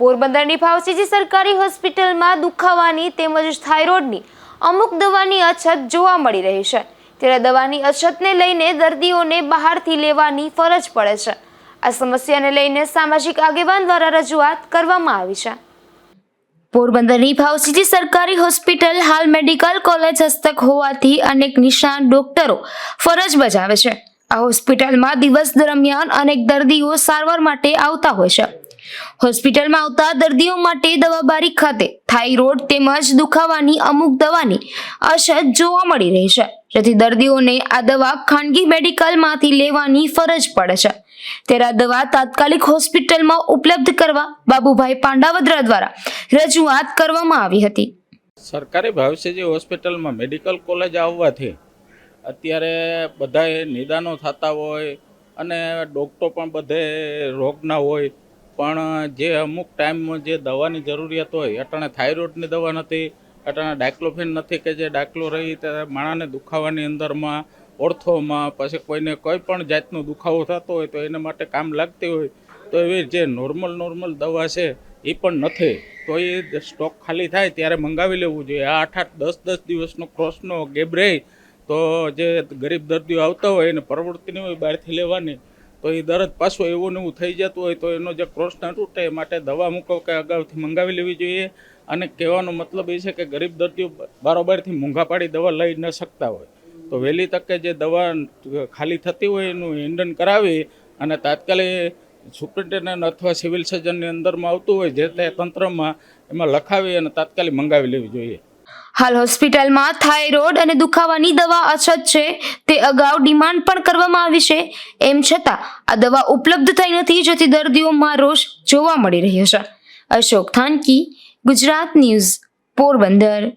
પોરબંદરની ભાવસીજી સરકારી હોસ્પિટલમાં દુખાવાની તેમજ થાઇરોઇડની અમુક દવાની અછત જોવા મળી રહી છે. ત્યારે દવાની અછતને લઈને દર્દીઓને બહારથી લેવાની ફરજ પડે છે. આ સમસ્યાને લઈને સામાજિક આગેવાન દ્વારા રજૂઆત કરવામાં આવી છે. પોરબંદરની ભાવસીજી સરકારી હોસ્પિટલ હાલ મેડિકલ કોલેજ હસ્તક હોવાથી અનેક નિષ્ણાત ડોક્ટરો ફરજ બજાવે છે. આ હોસ્પિટલમાં દિવસ દરમિયાન અનેક દર્દીઓ સારવાર માટે આવતા હોય છે. હોસ્પિટલમાં આવતા દર્દીઓ માટે દવાબારી ખાતે થાઇરોઇડ તેમજ દુખાવાની અમુક દવાની અછત જોવા મળી રહી છે. જેથી દર્દીઓને આ દવા ખાનગી મેડિકલમાંથી લેવાની ફરજ પડે છે. ત્યારે આ દવા તાત્કાલિક હોસ્પિટલમાં ઉપલબ્ધ કરવા બાબુભાઈ પાંડાવદ્રા દ્વારા રજૂઆત કરવામાં આવી હતી. સરકારી ભવિષ્યજી હોસ્પિટલમાં મેડિકલ કોલેજ આવવાથી અત્યારે બધાએ નિદાનો થતા હોય અને ડૉક્ટર પણ બધે રોગના હોય પણ જે અમુક ટાઈમમાં જે દવાની જરૂરિયાત હોય, અટાણે થાઇરોઇડની દવા નથી, અટાણે ડાયક્લોફેન નથી કે જે ડાયક્લો રહી ત્યારે માણાને દુખાવાની અંદરમાં, ઓર્થોમાં, પછી કોઈને કોઈ પણ જાતનો દુખાવો થતો હોય તો એના માટે કામ લાગતી હોય, તો એવી જે નોર્મલ નોર્મલ દવા છે એ પણ નથી. તો એ સ્ટોક ખાલી થાય ત્યારે મંગાવી લેવું જોઈએ. આ આઠ આઠ દસ દસ દિવસનો ક્રોસનો ગેબ રહે, તો જે ગરીબ દર્દીઓ આવતા હોય એને પ્રવૃત્તિની હોય બહારથી લેવાની તો એ દરદ પાછો એવું ને એવું થઈ જતું હોય તો એનો જે ક્રોસ ના તૂટે એ માટે દવા મૂકો કે અગાઉથી મંગાવી લેવી જોઈએ. અને કહેવાનો મતલબ એ છે કે ગરીબ દર્દીઓ બારોબારથી મોંઘા પાડી દવા લઈ ન શકતા હોય. તો વહેલી તકે જે દવા ખાલી થતી હોય એનું ઇંડન કરાવી અને તાત્કાલિક સુપ્રિન્ટેન્ડન્ટ અથવા સિવિલ સર્જનની અંદરમાં આવતું હોય જે તે તંત્રમાં એમાં લખાવી અને તાત્કાલિક મંગાવી લેવી જોઈએ. હાલ હોસ્પિટલમાં થાઇરોઇડ અને દુખાવાની દવા અછત છે. તે અગાઉ ડિમાન્ડ પણ કરવામાં આવી છે. એમ છતાં, આ દવા ઉપલબ્ધ થઈ નથી, જેથી દર્દીઓમાં રોષ જોવા મળી રહ્યો છે. અશોક થાનકી, ગુજરાત ન્યૂઝ, પોરબંદર.